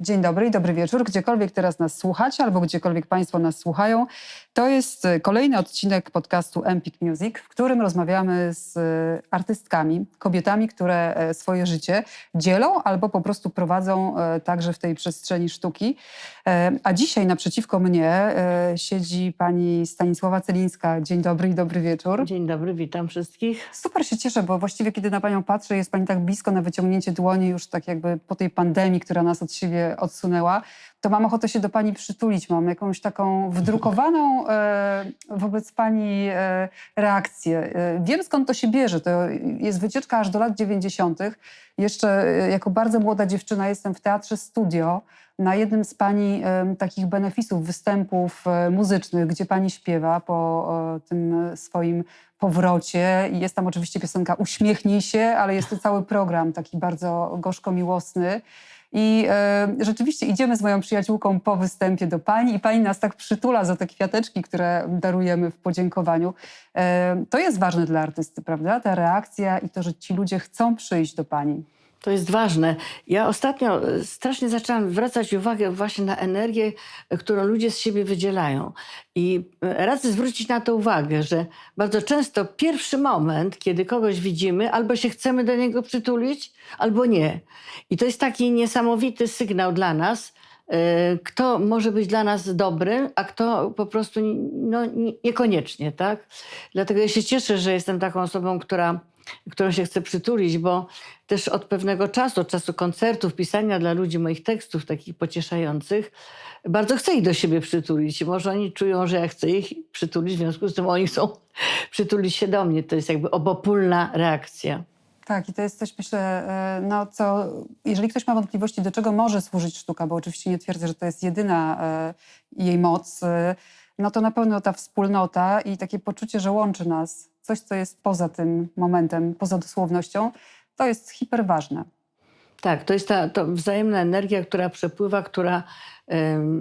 Dzień dobry i dobry wieczór, gdziekolwiek teraz nas słuchacie albo gdziekolwiek Państwo nas słuchają. To jest e, kolejny odcinek podcastu Empik Music, w którym rozmawiamy z e, artystkami, kobietami, które e, swoje życie dzielą albo po prostu prowadzą e, także w tej przestrzeni sztuki. E, A dzisiaj naprzeciwko mnie siedzi pani Stanisława Celińska. Dzień dobry i dobry wieczór. Dzień dobry, witam wszystkich. Super się cieszę, bo właściwie kiedy na Panią patrzę, jest Pani tak blisko na wyciągnięcie dłoni, już tak jakby po tej pandemii, która nas od siebie odsunęła, to mam ochotę się do Pani przytulić. Mam jakąś taką wdrukowaną e, wobec Pani e, reakcję. E, wiem skąd to się bierze. To jest wycieczka aż do lat 90. Jeszcze jako bardzo młoda dziewczyna jestem w Teatrze Studio na jednym z Pani takich benefisów, występów muzycznych, gdzie Pani śpiewa po tym swoim powrocie. Jest tam oczywiście piosenka Uśmiechnij się, ale jest to cały program taki bardzo gorzko-miłosny. I e, rzeczywiście idziemy z moją przyjaciółką po występie do pani i pani nas tak przytula za te kwiateczki, które darujemy w podziękowaniu. E, to jest ważne dla artysty, prawda? Ta reakcja i to, że ci ludzie chcą przyjść do pani. To jest ważne. Ja ostatnio e, strasznie zaczęłam zwracać uwagę właśnie na energię, e, którą ludzie z siebie wydzielają. I e, radzę zwrócić na to uwagę, że bardzo często pierwszy moment, kiedy kogoś widzimy, albo się chcemy do niego przytulić, albo nie. I to jest taki niesamowity sygnał dla nas, kto może być dla nas dobry, a kto po prostu no, nie- niekoniecznie, tak? Dlatego ja się cieszę, że jestem taką osobą, która, którą się chce przytulić, bo też od pewnego czasu, od czasu koncertów, pisania dla ludzi moich tekstów takich pocieszających, bardzo chcę ich do siebie przytulić. Może oni czują, że ja chcę ich przytulić, w związku z tym oni chcą przytulić się do mnie. To jest jakby obopólna reakcja. Tak, i to jest coś, myślę, e, no co, jeżeli ktoś ma wątpliwości, do czego może służyć sztuka, bo oczywiście nie twierdzę, że to jest jedyna e, jej moc, e, no to na pewno ta wspólnota i takie poczucie, że łączy nas, coś, co jest poza tym momentem, poza dosłownością, to jest hiperważne. Tak, to jest ta to wzajemna energia, która przepływa, która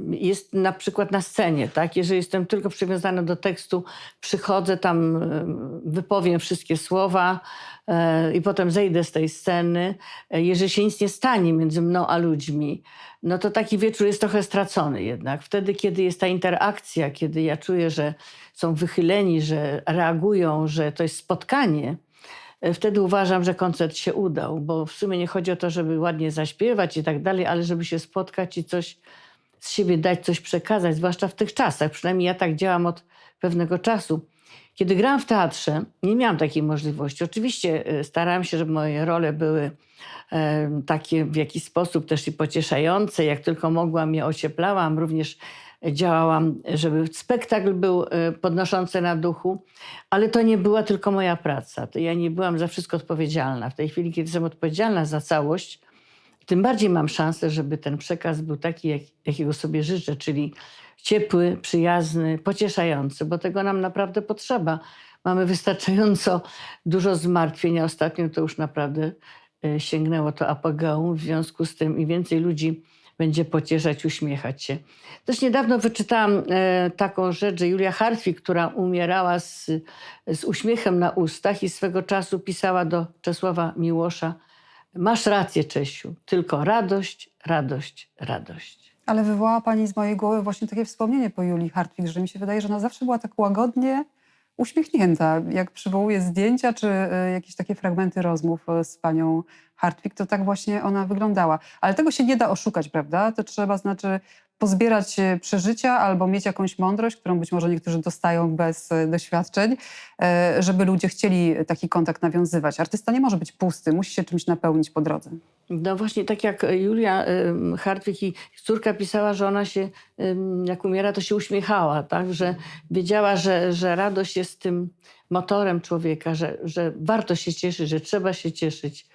jest na przykład na scenie. Tak? Jeżeli jestem tylko przywiązana do tekstu, przychodzę tam, em, wypowiem wszystkie słowa e, i potem zejdę z tej sceny. E, Jeżeli się nic nie stanie między mną a ludźmi, no to taki wieczór jest trochę stracony jednak. Wtedy, kiedy jest ta interakcja, kiedy ja czuję, że są wychyleni, że reagują, że to jest spotkanie, E, Wtedy uważam, że koncert się udał, bo w sumie nie chodzi o to, żeby ładnie zaśpiewać i tak dalej, ale żeby się spotkać i coś z siebie dać, coś przekazać, zwłaszcza w tych czasach. Przynajmniej ja tak działam od pewnego czasu. Kiedy grałam w teatrze, nie miałam takiej możliwości. Oczywiście e, starałam się, żeby moje role były e, takie w jakiś sposób też i pocieszające. Jak tylko mogłam, je ocieplałam. Również działałam, żeby spektakl był e, podnoszący na duchu, ale to nie była tylko moja praca. To ja nie byłam za wszystko odpowiedzialna. W tej chwili, kiedy jestem odpowiedzialna za całość, tym bardziej mam szansę, żeby ten przekaz był taki, jak, jakiego sobie życzę, czyli ciepły, przyjazny, pocieszający, bo tego nam naprawdę potrzeba. Mamy wystarczająco dużo zmartwień, a ostatnio to już naprawdę e, sięgnęło to apogeum. W związku z tym im więcej ludzi będzie pocieszać, uśmiechać się. Też niedawno wyczytałam e, taką rzecz, że Julia Hartwig, która umierała z, z uśmiechem na ustach i swego czasu pisała do Czesława Miłosza Masz rację, Czesiu, tylko radość, radość, radość. Ale wywołała pani z mojej głowy właśnie takie wspomnienie po Julii Hartwig, że mi się wydaje, że ona zawsze była tak łagodnie uśmiechnięta. Jak przywołuję zdjęcia czy e, jakieś takie fragmenty rozmów e, z panią Hartwig, to tak właśnie ona wyglądała. Ale tego się nie da oszukać, prawda? To trzeba znaczy pozbierać e, przeżycia albo mieć jakąś mądrość, którą być może niektórzy dostają bez e, doświadczeń, e, żeby ludzie chcieli taki kontakt nawiązywać. Artysta nie może być pusty, musi się czymś napełnić po drodze. No właśnie tak jak Julia Hartwig i córka pisała, że ona się, jak umiera, to się uśmiechała, tak? Że wiedziała, że, że radość jest tym motorem człowieka, że, że warto się cieszyć, że trzeba się cieszyć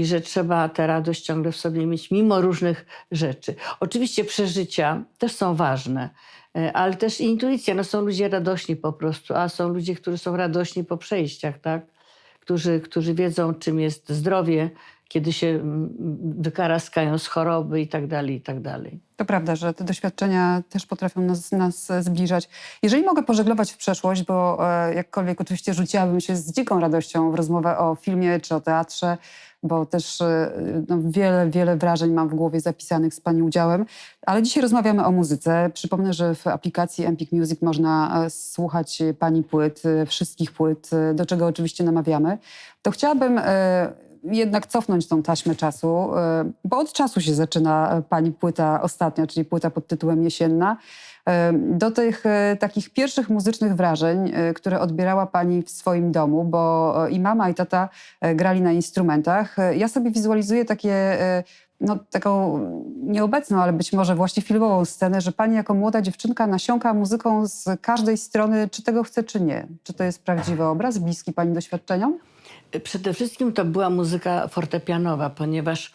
i że trzeba tę radość ciągle w sobie mieć, mimo różnych rzeczy. Oczywiście przeżycia też są ważne, e, ale też intuicja. No są ludzie radośni po prostu, a są ludzie, którzy są radośni po przejściach, tak? Którzy, którzy wiedzą, czym jest zdrowie, kiedy się mm, wykaraskają z choroby i tak dalej, i tak dalej. To prawda, że te doświadczenia też potrafią nas, nas zbliżać. Jeżeli mogę pożeglować w przeszłość, bo e, jakkolwiek oczywiście rzuciłabym się z dziką radością w rozmowę o filmie czy o teatrze, bo też e, no, wiele, wiele wrażeń mam w głowie zapisanych z Pani udziałem. Ale dzisiaj rozmawiamy o muzyce. Przypomnę, że w aplikacji Empik Music można e, słuchać Pani płyt, wszystkich płyt, do czego oczywiście namawiamy. To chciałabym jednak cofnąć tą taśmę czasu, e, bo od czasu się zaczyna e, Pani płyta ostatnia, czyli płyta pod tytułem Jesienna. E, Do tych e, takich pierwszych muzycznych wrażeń, e, które odbierała Pani w swoim domu, bo i mama, i tata grali na instrumentach. Ja sobie wizualizuję takie, no, taką nieobecną, ale być może właśnie filmową scenę, że Pani jako młoda dziewczynka nasiąka muzyką z każdej strony, czy tego chce, czy nie. Czy to jest prawdziwy obraz, bliski Pani doświadczeniom? Przede wszystkim to była muzyka fortepianowa, ponieważ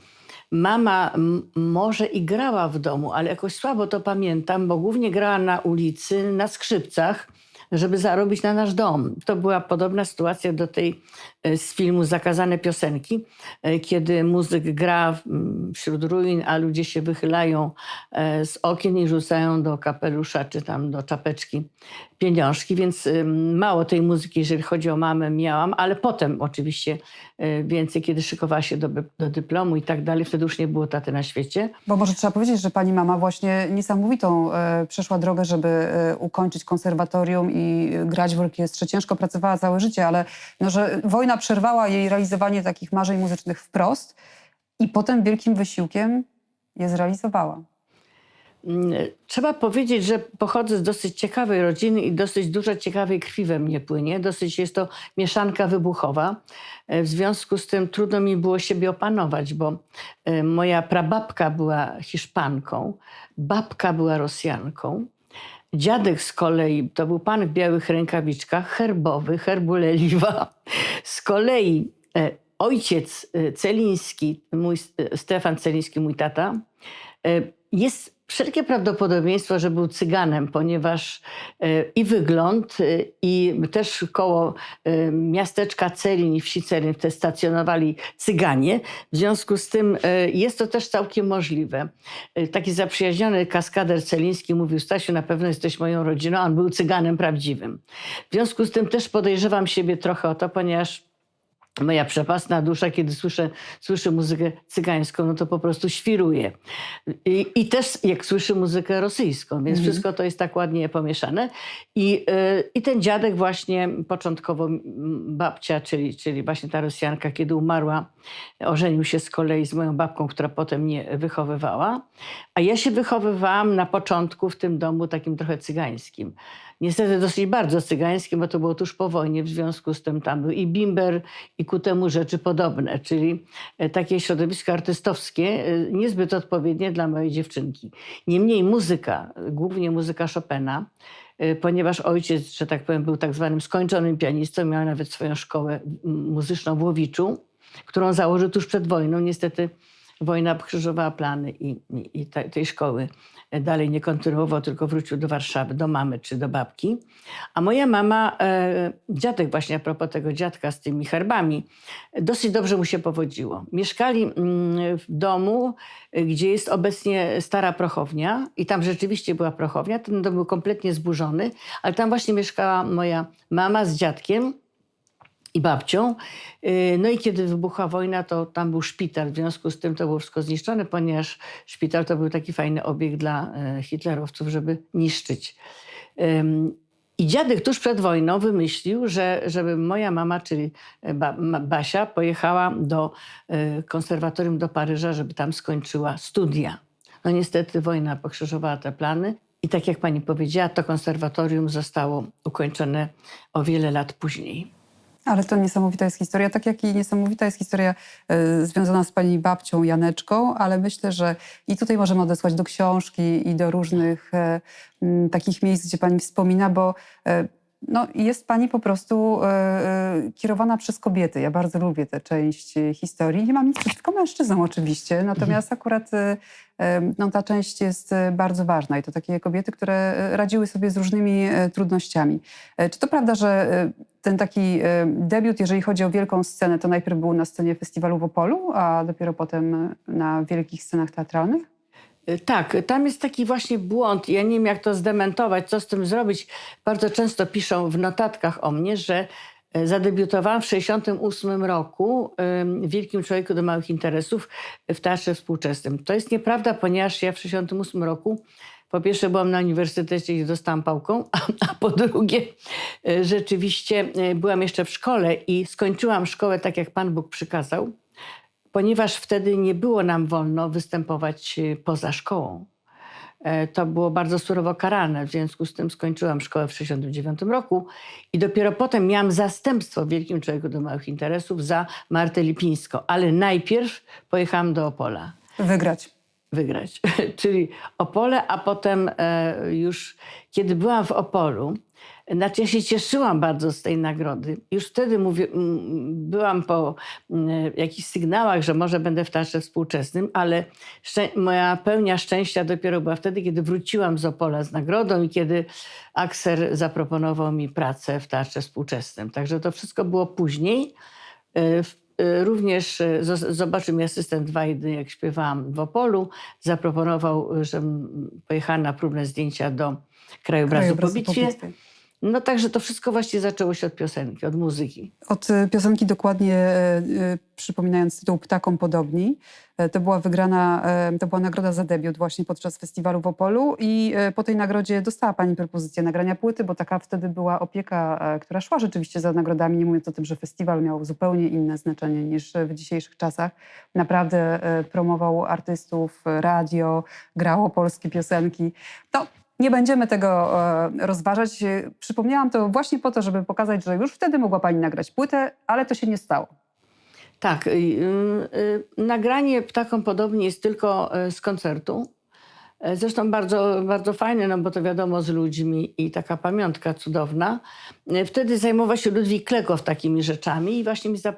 mama może i grała w domu, ale jakoś słabo to pamiętam, bo głównie grała na ulicy, na skrzypcach, żeby zarobić na nasz dom. To była podobna sytuacja do tej e, z filmu Zakazane piosenki, e, kiedy muzyk gra wśród ruin, a ludzie się wychylają e, z okien i rzucają do kapelusza czy tam do czapeczki pieniążki, więc mało tej muzyki, jeżeli chodzi o mamę, miałam, ale potem oczywiście y, więcej, kiedy szykowała się do, do dyplomu i tak dalej, wtedy już nie było taty na świecie. Bo może trzeba powiedzieć, że pani mama właśnie niesamowitą e, przeszła drogę, żeby e, ukończyć konserwatorium i e, grać w orkiestrze. Ciężko pracowała całe życie, ale no, że wojna przerwała jej realizowanie takich marzeń muzycznych wprost i potem wielkim wysiłkiem je zrealizowała. Mm, Trzeba powiedzieć, że pochodzę z dosyć ciekawej rodziny i dosyć dużo ciekawej krwi we mnie płynie. Dosyć jest to mieszanka wybuchowa. E, W związku z tym trudno mi było siebie opanować, bo e, moja prababka była Hiszpanką, babka była Rosjanką. Dziadek z kolei to był pan w białych rękawiczkach, herbowy, herbuleliwa. Z kolei e, ojciec Celiński, mój Stefan Celiński, mój tata, jest wszelkie prawdopodobieństwo, że był cyganem, ponieważ e, i wygląd, e, i też koło e, miasteczka Celin i wsi Celin wtedy stacjonowali cyganie. W związku z tym jest to też całkiem możliwe. Taki zaprzyjaźniony kaskader celiński mówił, Stasiu, na pewno jesteś moją rodziną, on był cyganem prawdziwym. W związku z tym też podejrzewam siebie trochę o to, ponieważ moja przepasna dusza, kiedy słyszę, słyszę muzykę cygańską, no to po prostu świruje. I, I też jak słyszę muzykę rosyjską, więc Mhm. wszystko to jest tak ładnie pomieszane. I, y, I ten dziadek właśnie, początkowo babcia, czyli, czyli właśnie ta Rosjanka, kiedy umarła, ożenił się z kolei z moją babką, która potem mnie wychowywała. A ja się wychowywałam na początku w tym domu takim trochę cygańskim. Niestety dosyć bardzo cygańskim, bo to było tuż po wojnie, w związku z tym tam był i bimber, i ku temu rzeczy podobne, czyli e, takie środowisko artystowskie, e, niezbyt odpowiednie dla mojej dziewczynki. Niemniej muzyka, głównie muzyka Chopina, e, ponieważ ojciec, że tak powiem, był tak zwanym skończonym pianistą, miał nawet swoją szkołę muzyczną w Łowiczu, którą założył tuż przed wojną. Niestety wojna pokrzyżowała plany i, i, i te, tej szkoły dalej nie kontynuował, tylko wrócił do Warszawy, do mamy czy do babki. A moja mama, e, dziadek właśnie a propos tego dziadka z tymi herbami, dosyć dobrze mu się powodziło. Mieszkali mm, w domu, gdzie jest obecnie stara prochownia i tam rzeczywiście była prochownia. Ten dom był kompletnie zburzony, ale tam właśnie mieszkała moja mama z dziadkiem i babcią. Yy, No i kiedy wybuchła wojna, to tam był szpital. W związku z tym to było wszystko zniszczone, ponieważ szpital to był taki fajny obiekt dla e, hitlerowców, żeby niszczyć. I dziadek tuż przed wojną wymyślił, że żeby moja mama, czyli e, ba, Basia, pojechała do e, konserwatorium do Paryża, żeby tam skończyła studia. No niestety wojna pokrzyżowała te plany. I tak jak pani powiedziała, to konserwatorium zostało ukończone o wiele lat później. Ale to niesamowita jest historia, tak jak i niesamowita jest historia e, związana z pani babcią Janeczką, ale myślę, że i tutaj możemy odesłać do książki i do różnych e, m, takich miejsc, gdzie pani wspomina, bo e, no, jest pani po prostu e, kierowana przez kobiety. Ja bardzo lubię tę część historii. Nie mam nic przeciwko mężczyznom oczywiście, natomiast akurat e, no, ta część jest bardzo ważna i to takie kobiety, które radziły sobie z różnymi trudnościami. Czy to prawda, że ten taki e, debiut, jeżeli chodzi o wielką scenę, to najpierw był na scenie festiwalu w Opolu, a dopiero potem na wielkich scenach teatralnych? Y, Tak, tam jest taki właśnie błąd. Ja nie wiem, jak to zdementować, co z tym zrobić. Bardzo często piszą w notatkach o mnie, że e, zadebiutowałam w 1968 roku w Wielkim Człowieku do Małych Interesów w Teatrze Współczesnym. To jest nieprawda, ponieważ ja w 1968 roku po pierwsze byłam na uniwersytecie i dostałam pałką, a, a po drugie e, rzeczywiście e, byłam jeszcze w szkole i skończyłam szkołę tak, jak Pan Bóg przykazał ponieważ wtedy nie było nam wolno występować y, poza szkołą. E, To było bardzo surowo karane, w związku z tym skończyłam szkołę w 1969 roku i dopiero potem miałam zastępstwo w Wielkim Człowieku do Małych Interesów za Martę Lipińską, ale najpierw pojechałam do Opola Wygrać. Wygrać. Czyli Opole, a potem e, już kiedy byłam w Opolu, znaczy ja się cieszyłam bardzo z tej nagrody. Już wtedy byłam po jakichś sygnałach, że może będę w Teatrze Współczesnym, ale moja pełnia szczęścia dopiero była wtedy, kiedy wróciłam z Opola z nagrodą i kiedy Akser zaproponował mi pracę w Teatrze Współczesnym. Także to wszystko było później. E, Również e, zo- zobaczył mnie asystent Wajdy, jak śpiewałam w Opolu. Zaproponował, e, żebym pojechała na próbne zdjęcia do krajobrazu, Krajobrazu po bitwie. No także to wszystko właściwie zaczęło się od piosenki, od muzyki. Od e, piosenki dokładnie, e, e, przypominając tytuł Ptakom Podobni, to była wygrana, to była nagroda za debiut właśnie podczas festiwalu w Opolu i po tej nagrodzie dostała Pani propozycję nagrania płyty, bo taka wtedy była opieka, która szła rzeczywiście za nagrodami, nie mówiąc o tym, że festiwal miał zupełnie inne znaczenie niż w dzisiejszych czasach. Naprawdę promował artystów, radio, grało polskie piosenki. To nie będziemy tego e, rozważać. E, Przypomniałam to właśnie po to, żeby pokazać, że już wtedy mogła Pani nagrać płytę, ale to się nie stało. Tak, y, y, nagranie Ptakom Podobnie jest tylko y, z koncertu. E, Zresztą bardzo, bardzo fajne, no bo to wiadomo z ludźmi i taka pamiątka cudowna. E, Wtedy zajmował się Ludwik Klekow takimi rzeczami i właśnie mi